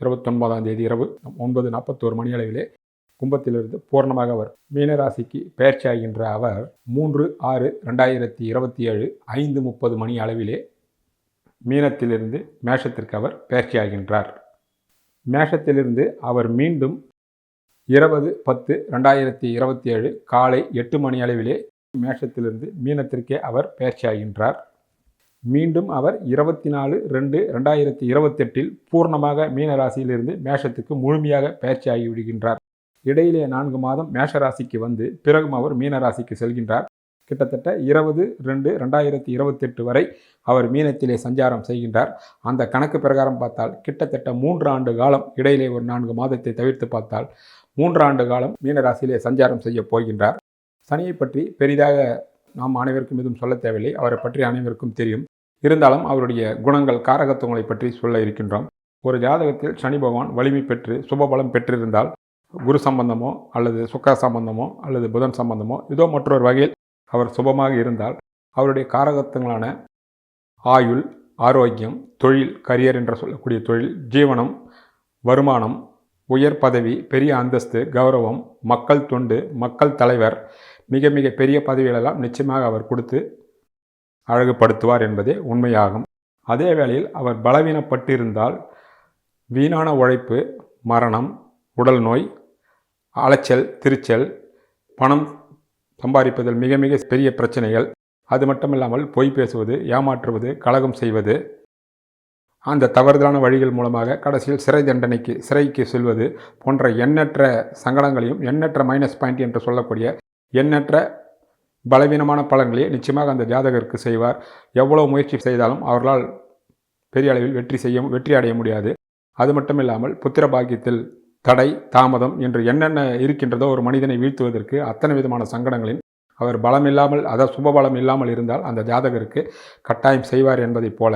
இருபத்தொன்பதாம் தேதி இரவு ஒன்பது நாற்பத்தோரு மணி அளவிலே கும்பத்திலிருந்து பூர்ணமாக அவர் மீனராசிக்கு பெயர்ச்சியாகின்ற அவர் மூன்று ஆறு ரெண்டாயிரத்தி இருபத்தி ஏழு ஐந்து முப்பது மணி அளவிலே மீனத்திலிருந்து மேஷத்திற்கு அவர் பயிற்சியாகின்றார் மேஷத்திலிருந்து அவர் மீண்டும் இருபது பத்து ரெண்டாயிரத்தி இருபத்தி ஏழு காலை எட்டு மணி அளவிலே மேஷத்திலிருந்து மீனத்திற்கே அவர் பயிற்சியாகின்றார் மீண்டும் அவர் இருபத்தி நாலு ரெண்டு ரெண்டாயிரத்தி இருபத்தெட்டில் பூர்ணமாக மீனராசியிலிருந்து மேஷத்துக்கு முழுமையாக பயிற்சி விடுகின்றார். இடையிலே நான்கு மாதம் மேஷராசிக்கு வந்து பிறகும் அவர் மீனராசிக்கு செல்கின்றார். கிட்டத்தட்ட இருபது ரெண்டு ரெண்டாயிரத்தி இருபத்தெட்டு வரை அவர் மீனத்திலே சஞ்சாரம் செய்கின்றார். அந்த கணக்கு பிரகாரம் பார்த்தால் கிட்டத்தட்ட மூன்று ஆண்டு காலம் இடையிலே ஒரு நான்கு மாதத்தை தவிர்த்து பார்த்தால் மூன்று ஆண்டு காலம் மீனராசியிலே சஞ்சாரம் செய்ய போகின்றார். சனியை பற்றி பெரிதாக நாம் அனைவருக்கும் எதுவும் சொல்ல தேவையில்லை. அவரை பற்றி அனைவருக்கும் தெரியும். இருந்தாலும் அவருடைய குணங்கள் காரகத்துவங்களை பற்றி சொல்ல இருக்கின்றோம். ஒரு ஜாதகத்தில் சனி பகவான் வலிமை பெற்று சுபபலம் பெற்றிருந்தால் குரு சம்பந்தமோ அல்லது சுக்கர சம்பந்தமோ அல்லது புதன் சம்பந்தமோ இதோ மற்றொரு வகையில் அவர் சுபமாக இருந்தால் அவருடைய காரகத்துவங்களான ஆயுள் ஆரோக்கியம் தொழில் கரியர் என்று சொல்லக்கூடிய தொழில் ஜீவனம் வருமானம் உயர் பதவி பெரிய அந்தஸ்து கௌரவம் மக்கள் தொண்டு மக்கள் தலைவர் மிக மிக பெரிய பதவிகளெல்லாம் நிச்சயமாக அவர் கொடுத்து அழகுபடுத்துவார் என்பதே உண்மையாகும். அதே வேளையில் அவர் பலவீனப்பட்டிருந்தால் வீணான உழைப்பு மரணம் உடல் நோய் அலைச்சல் திருச்சல் பணம் சம்பாதிப்பதில் மிக மிக பெரிய பிரச்சனைகள். அது மட்டுமில்லாமல் பொய் பேசுவது ஏமாற்றுவது கலகம் செய்வது. அந்த தவறுதலான வழிகள் மூலமாக கடைசியில் சிறை தண்டனைக்கு சிறைக்கு செல்வது போன்ற எண்ணற்ற சங்கடங்களையும் எண்ணற்ற மைனஸ் பாயிண்ட் என்று சொல்லக்கூடிய எண்ணற்ற பலவீனமான பலன்களை நிச்சயமாக அந்த ஜாதகருக்கு செய்வார். எவ்வளோ முயற்சி செய்தாலும் அவர்களால் பெரிய அளவில் வெற்றி செய்ய வெற்றி அடைய முடியாது. அது மட்டும் இல்லாமல் புத்திர பாக்கியத்தில் தடை தாமதம் என்று என்னென்ன இருக்கின்றதோ ஒரு மனிதனை வீழ்த்துவதற்கு அத்தனை விதமான சங்கடங்களின் அவர் பலம் இல்லாமல் அதாவது சுபபலம் இல்லாமல் இருந்தால் அந்த ஜாதகருக்கு கட்டாயம் செய்வார் என்பதைப் போல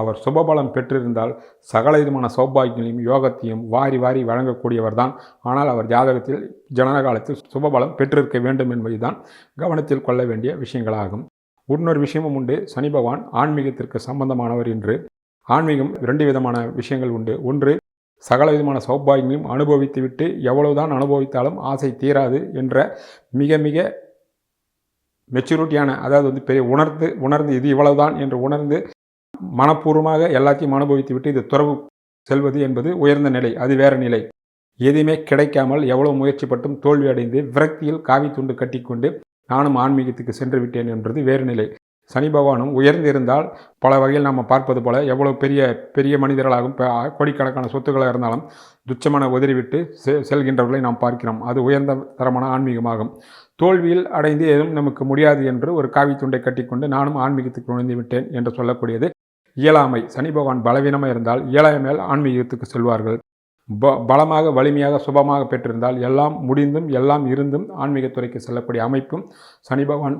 அவர் சுபபலம் பெற்றிருந்தால் சகல விதமான சௌபாகியங்களையும் யோகத்தையும் வாரி வாரி வழங்கக்கூடியவர் தான். ஆனால் அவர் ஜாதகத்தில் ஜனன காலத்தில் சுபபலம் பெற்றிருக்க வேண்டும் என்பதுதான் கவனத்தில் கொள்ள வேண்டிய விஷயங்களாகும். இன்னொரு விஷயமும் உண்டு. சனி பகவான் ஆன்மீகத்திற்கு சம்பந்தமானவர் என்று ஆன்மீகம் இரண்டு விதமான விஷயங்கள் உண்டு. ஒன்று சகல விதமான சௌபாகியங்களையும் அனுபவித்துவிட்டு எவ்வளவுதான் அனுபவித்தாலும் ஆசை தீராது என்ற மிக மிக மெச்சூரிட்டியான அதாவது வந்து பெரிய உணர்ந்து உணர்ந்து இது இவ்வளவுதான் என்று உணர்ந்து மனப்பூர்வமாக எல்லாத்தையும் அனுபவித்து விட்டு இது துறவு செல்வது என்பது உயர்ந்த நிலை அது வேற நிலை. எதுவுமே கிடைக்காமல் எவ்வளோ முயற்சிப்பட்டும் தோல்வி அடைந்து விரக்தியில் காவி துண்டு கட்டிக்கொண்டு நானும் ஆன்மீகத்துக்கு சென்று விட்டேன் என்பது வேறு நிலை. சனி பகவானும் உயர்ந்திருந்தால் பல வகையில் நாம் பார்ப்பது போல எவ்வளோ பெரிய பெரிய மனிதர்களாகும் கோடிக்கணக்கான சொத்துக்களாக இருந்தாலும் துச்சமான உதறிவிட்டு செ செல்கின்றவர்களை நாம் பார்க்கிறோம். அது உயர்ந்த தரமான ஆன்மீகமாகும். தோல்வியில் அடைந்து எதுவும் நமக்கு முடியாது என்று ஒரு காவி துண்டை கட்டிக்கொண்டு நானும் ஆன்மீகத்துக்கு நுழைந்து விட்டேன் என்று சொல்லக்கூடியது இயலாமை. சனி பகவான் பலவீனமாக இருந்தால் இயலாமையால் ஆன்மீகத்துக்கு செல்வார்கள். ப பலமாக வலிமையாக சுபமாக பெற்றிருந்தால் எல்லாம் முடிந்தும் எல்லாம் இருந்தும் ஆன்மீகத்துறைக்கு செல்லக்கூடிய அமைப்பும் சனி பகவான்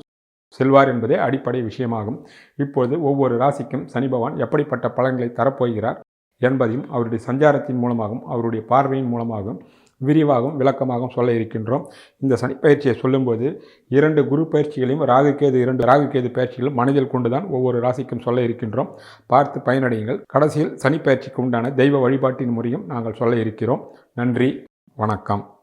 செல்வார் என்பதே அடிப்படை விஷயமாகும். இப்பொழுது ஒவ்வொரு ராசிக்கும் சனி பகவான் எப்படிப்பட்ட பலன்களை தரப்போகிறார் என்பதையும் அவருடைய சஞ்சாரத்தின் மூலமாகவும் அவருடைய பார்வையின் மூலமாகவும் விரிவாகவும் விளக்கமாகவும் சொல்ல இருக்கின்றோம். இந்த சனி பயிற்சியை சொல்லும்போது இரண்டு குரு பயிற்சிகளையும் ராகுகேது இரண்டு ராகுகேது பயிற்சிகளும் மனதில் கொண்டுதான் ஒவ்வொரு ராசிக்கும் சொல்ல இருக்கின்றோம். பார்த்து பயனடையுங்கள். கடைசியில் சனி பயிற்சிக்கு உண்டான தெய்வ வழிபாட்டின் முறையும் நாங்கள் சொல்ல இருக்கிறோம். நன்றி. வணக்கம்.